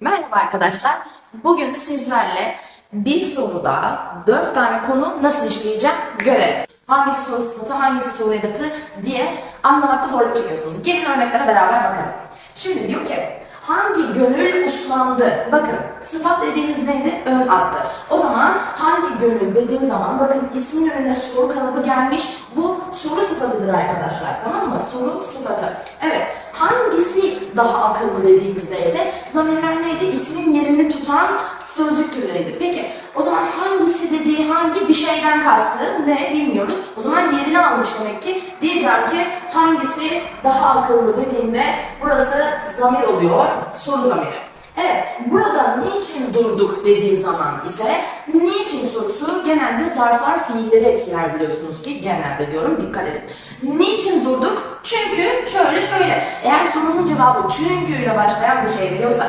Merhaba arkadaşlar. Bugün sizlerle bir soruda dört tane konu nasıl işleyeceğim görelim. Hangisi soru sıfatı, hangisi soru edatı diye anlamakta zorluk çekiyorsunuz. Gelin örneklere beraber bakalım. Şimdi diyor ki hangi gönül uslandı? Bakın sıfat dediğimiz neydi? Ön addı. O zaman hangi gönül dediğim zaman bakın ismin önüne soru kalıbı gelmiş. Bu soru sıfatıdır arkadaşlar. Tamam mı? Soru sıfatı. Evet. Hangisi daha akıllı dediğimizde ise zamirler tutan sözcük türleriydi. Peki o zaman hangisi dediği hangi bir şeyden kastı ne bilmiyoruz. O zaman yerini almış demek ki. Diyeceğim ki hangisi daha akıllı dediğinde burası zamir oluyor. Soru zamiri. Evet, burada niçin durduk dediğim zaman ise niçin sorusu genelde zarflar fiilleri etkiler biliyorsunuz ki genelde diyorum dikkat edin. Niçin durduk? Çünkü şöyle şöyle. Eğer sorunun cevabı çünkü ile başlayan bir şey geliyorsa